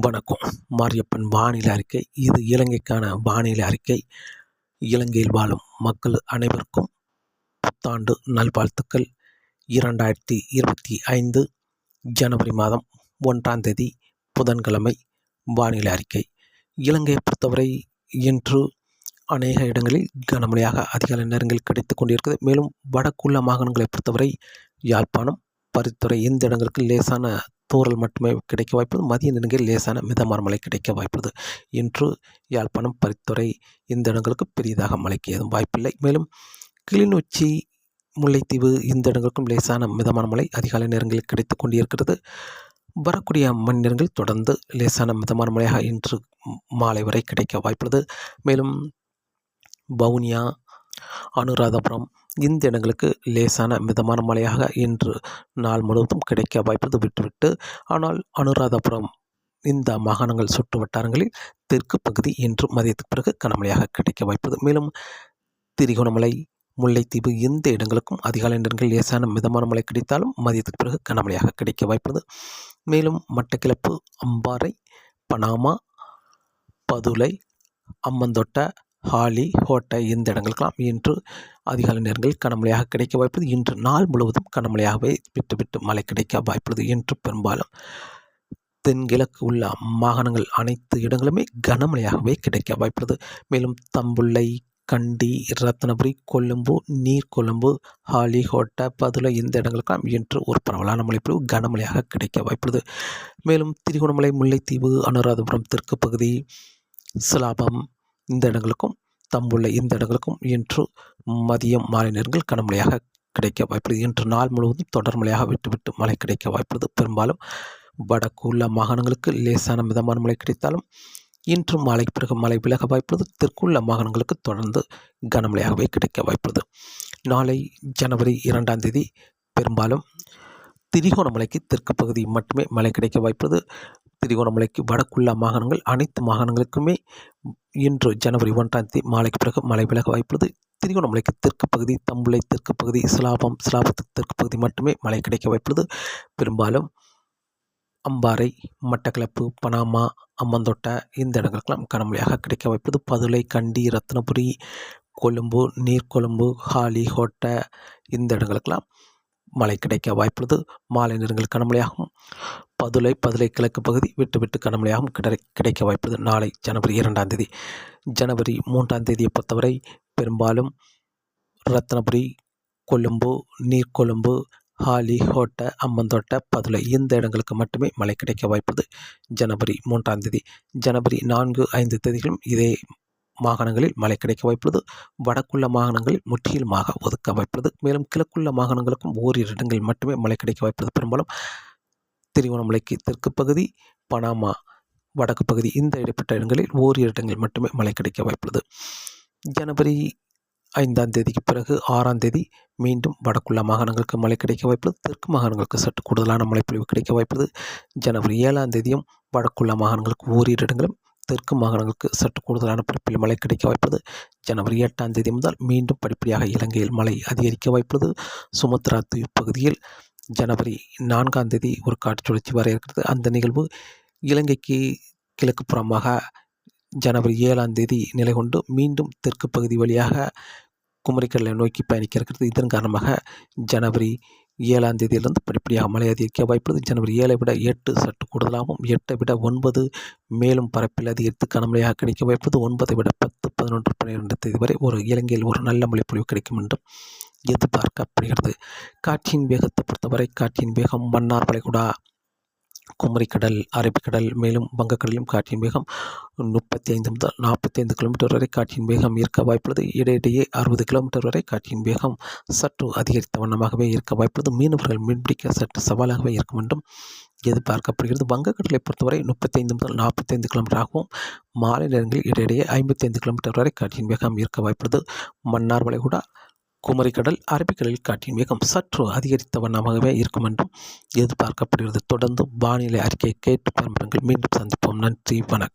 வணக்கம். மாரியப்பன் வானிலை அறிக்கை. இது இலங்கைக்கான வானிலை அறிக்கை. இலங்கையில் வாழும் மக்கள் அனைவருக்கும் புத்தாண்டு நல்வாழ்த்துக்கள். இரண்டாயிரத்தி இருபத்தி ஐந்து ஜனவரி மாதம் ஒன்றாம் தேதி புதன்கிழமை வானிலை அறிக்கை. இலங்கையை பொறுத்தவரை இன்று அநேக இடங்களில் கனமழையாக அதிகாலை நேரங்கள் கிடைத்து கொண்டிருக்கிறது. மேலும் வடக்குள்ள மாகாணங்களை பொறுத்தவரை யாழ்ப்பாணம் பரித்துறை இந்த இடங்களுக்கு லேசான தூறல் மட்டுமே கிடைக்க வாய்ப்பது மதிய நேரங்களில் லேசான மிதமான மழை கிடைக்க வாய்ப்புள்ளது. இன்று யாழ்ப்பாணம் பரித்துறை இந்த இடங்களுக்கு பெரிதாக மழைக்கு ஏதும் வாய்ப்பில்லை. மேலும் கிளிநொச்சி முல்லைத்தீவு இந்த இடங்களுக்கும் லேசான மிதமான மழை அதிகாலை நேரங்களில் கிடைத்து கொண்டிருக்கிறது. வரக்கூடிய மணி நேரங்களில் தொடர்ந்து லேசான மிதமான மழையாக இன்று மாலை வரை கிடைக்க வாய்ப்புள்ளது. மேலும் வவுனியா அனுராதபுரம் இந்த இடங்களுக்கு லேசான மிதமான மழையாக இன்று நாள் முழுவதும் கிடைக்க வாய்ப்பது விட்டுவிட்டு ஆனால் அனுராதபுரம் இந்த மாகாணங்கள் சுற்று வட்டாரங்களில் தெற்கு பகுதி இன்று மதியத்துக்கு பிறகு கனமழையாக கிடைக்க வாய்ப்பது. மேலும் திரிகோணமலை முல்லைத்தீவு எந்த இடங்களுக்கும் அதிகாலை நேரங்களில் லேசான மிதமான மழை கிடைத்தாலும் மதியத்துக்கு பிறகு கனமழையாக கிடைக்க வாய்ப்பது. மேலும் மட்டக்கிழப்பு அம்பாறை பனாமா பதுளை அம்மந்தொட்ட ஹாலி ஹோட்டை இந்த இடங்களுக்கெல்லாம் இன்று அதிகாலை நேரங்களில் கனமழையாக கிடைக்க வாய்ப்புள்ளது. இன்று நாள் முழுவதும் கனமழையாகவே விட்டு விட்டு மழை கிடைக்க வாய்ப்புள்ளது. இன்று பெரும்பாலும் தென்கிழக்கு உள்ள மாகாணங்கள் அனைத்து இடங்களுமே கனமழையாகவே கிடைக்க வாய்ப்புள்ளது. மேலும் தம்புள்ளை கண்டி ரத்னபுரி கொழும்பு நீர்கொழும்பு ஹாலிகோட்டை பதுளை இந்த இடங்களுக்கெல்லாம் இன்று ஒரு பரவலான மழைப்பொழிவு கனமழையாக கிடைக்க வாய்ப்புள்ளது. மேலும் திருகோணமலை முல்லைத்தீவு அனுராதபுரம் தெற்கு பகுதி சிலாபம் இந்த இடங்களுக்கும் தம்புள்ள இந்த இடங்களுக்கும் இன்று மதியம் மாலை நேரங்கள் கனமழையாக கிடைக்க வாய்ப்புள்ளது. இன்று நாள் முழுவதும் தொடர் மழையாக விட்டுவிட்டு மழை கிடைக்க வாய்ப்புள்ளது. பெரும்பாலும் வடக்கு உள்ள மாகாணங்களுக்கு லேசான மிதமான மழை கிடைத்தாலும் இன்று மாலை பிறகு மழை விலக வாய்ப்புள்ளது. தெற்குள்ள மாகாணங்களுக்கு தொடர்ந்து கனமழையாகவே கிடைக்க வாய்ப்புள்ளது. நாளை ஜனவரி இரண்டாம் தேதி பெரும்பாலும் திரிகோணமலைக்கு தெற்கு பகுதி மட்டுமே மழை கிடைக்க வாய்ப்புள்ளது. திரிகோணமலைக்கு வடக்குள்ள மாகாணங்கள் அனைத்து மாகாணங்களுக்குமே இன்று ஜனவரி ஒன்றாம் தேதி மாலைக்கு பிறகு மழை விலக வாய்ப்புள்ளது. திரிகோணமலைக்கு தெற்கு பகுதி தம்புளை தெற்கு பகுதி சிலாபம் சிலாபத்துக்கு தெற்கு பகுதி மட்டுமே மழை கிடைக்க வாய்ப்புள்ளது. பெரும்பாலும் அம்பாறை மட்டக்களப்பு பனாமா அம்மந்தொட்டை இந்த இடங்களுக்கெல்லாம் கனமழையாக கிடைக்க வாய்ப்பது பதுளை கண்டி ரத்னபுரி கொழும்பு நீர்கொழும்பு ஹாலி ஹோட்டை இந்த இடங்களுக்கெல்லாம் மழை கிடைக்க வாய்ப்புள்ளது. மாலை நேரங்கள் கனமழையாகும். பதுளை பதுளை கிழக்கு பகுதி விட்டு விட்டு கனமழையாகவும் கிடை கிடைக்க வாய்ப்புள்ளது. நாளை ஜனவரி இரண்டாம் தேதி. ஜனவரி மூன்றாம் தேதியை பொறுத்தவரை பெரும்பாலும் ரத்னபுரி கொழும்பு நீர்கொழும்பு ஹாலி ஹோட்டை அம்மந்தோட்டை பதுளை இந்த இடங்களுக்கு மட்டுமே மழை கிடைக்க வாய்ப்பது ஜனவரி மூன்றாம் தேதி. ஜனவரி நான்கு ஐந்து தேதிகளும் இதே மாகாணங்களில் மழை கிடைக்க வாய்ப்புள்ளது. வடக்குள்ள மாகாணங்களில் முற்றிலுமாக ஒதுக்க வாய்ப்புள்ளது. மேலும் கிழக்குள்ள மாகாணங்களுக்கும் ஓரிரு இடங்களில் மட்டுமே மழை கிடைக்க வாய்ப்புள்ளது. பெரும்பாலும் திருவண்ணாமலைக்கு தெற்கு பகுதி பனாமா வடக்கு பகுதி இந்த இடைப்பட்ட இடங்களில் ஓரிரு இடங்களில் மட்டுமே மழை கிடைக்க வாய்ப்புள்ளது. ஜனவரி ஐந்தாம் தேதிக்கு பிறகு ஆறாம் தேதி மீண்டும் வடக்குள்ள மாகாணங்களுக்கு மழை கிடைக்க வாய்ப்புள்ளது. தெற்கு மாகாணங்களுக்கு சற்று கூடுதலான மழைப்பொழிவு கிடைக்க வாய்ப்புள்ளது. ஜனவரி ஏழாம் தேதியும் வடக்குள்ள மாகாணங்களுக்கு ஓரிரு இடங்களும் தெற்கு மாகாணங்களுக்கு சற்று கூடுதலான பரப்பில் மழை கிடைக்க வாய்ப்புள்ளது. ஜனவரி எட்டாம் தேதி முதல் மீண்டும் படிப்படியாக இலங்கையில் மழை அதிகரிக்க வாய்ப்புள்ளது. சுமத்ரா தீவு பகுதியில் ஜனவரி நான்காம் தேதி ஒரு காற்று சுழற்சி வர இருக்கிறது. அந்த நிகழ்வு இலங்கைக்கு கிழக்கு புறமாக ஜனவரி ஏழாம் தேதி நிலை கொண்டு மீண்டும் தெற்கு பகுதி வழியாக குமரிக்கடலை நோக்கி பயணிக்க இருக்கிறது. இதன் காரணமாக ஜனவரி ஏழாம் தேதியிலிருந்து படிப்படியாக மழை அதிகரிக்க வாய்ப்புள்ளது. ஜனவரி ஏழை விட எட்டு சற்று கூடுதலாகவும் எட்டை விட ஒன்பது மேலும் பரப்பில் அதிகரித்து கனமழையாக கிடைக்க வாய்ப்பது ஒன்பதை விட பத்து பதினொன்று பன்னிரெண்டு தேதி வரை ஒரு இலங்கையில் ஒரு நல்ல மழைப்பொழிவு கிடைக்கும் என்றும் எதிர்பார்க்கப்படுகிறது காற்றின் வேகத்தை பொறுத்தவரை காற்றின் வேகம் மன்னார் வளைகுடா குமரிக்கடல் அரபிக்கடல் மேலும் வங்கக்கடலிலும் காற்றின் வேகம் முப்பத்தி ஐந்து முதல் நாற்பத்தி ஐந்து கிலோமீட்டர் வரை காற்றின் வேகம் இருக்க வாய்ப்புள்ளது. இடையிடையே அறுபது கிலோமீட்டர் வரை காற்றின் வேகம் சற்று அதிகரித்த வண்ணமாகவே இருக்க வாய்ப்புள்ளது. மீனவர்கள் மீன்பிடிக்க சற்று சவாலாகவே இருக்கும் என்றும் எதிர்பார்க்கப்படுகிறது. வங்கக்கடலை பொறுத்தவரை முப்பத்தி ஐந்து முதல் நாற்பத்தி ஐந்து கிலோமீட்டராகவும் மாலை நேரங்களில் இடையிடையே ஐம்பத்தி ஐந்து கிலோமீட்டர் வரை காற்றின் வேகம் இருக்க வாய்ப்புள்ளது. மன்னார் வளைகுடா குமரிக்கடல் அரபிக்கடலில் காற்றின் வேகம் சற்று அதிகரித்த வண்ணமாகவே இருக்கும் என்றும் எதிர்பார்க்கப்படுகிறது. தொடர்ந்து வானிலை அறிக்கையை கேட்டு பரம்பரங்கள் மீண்டும் சந்திப்போம். நன்றி வணக்கம்.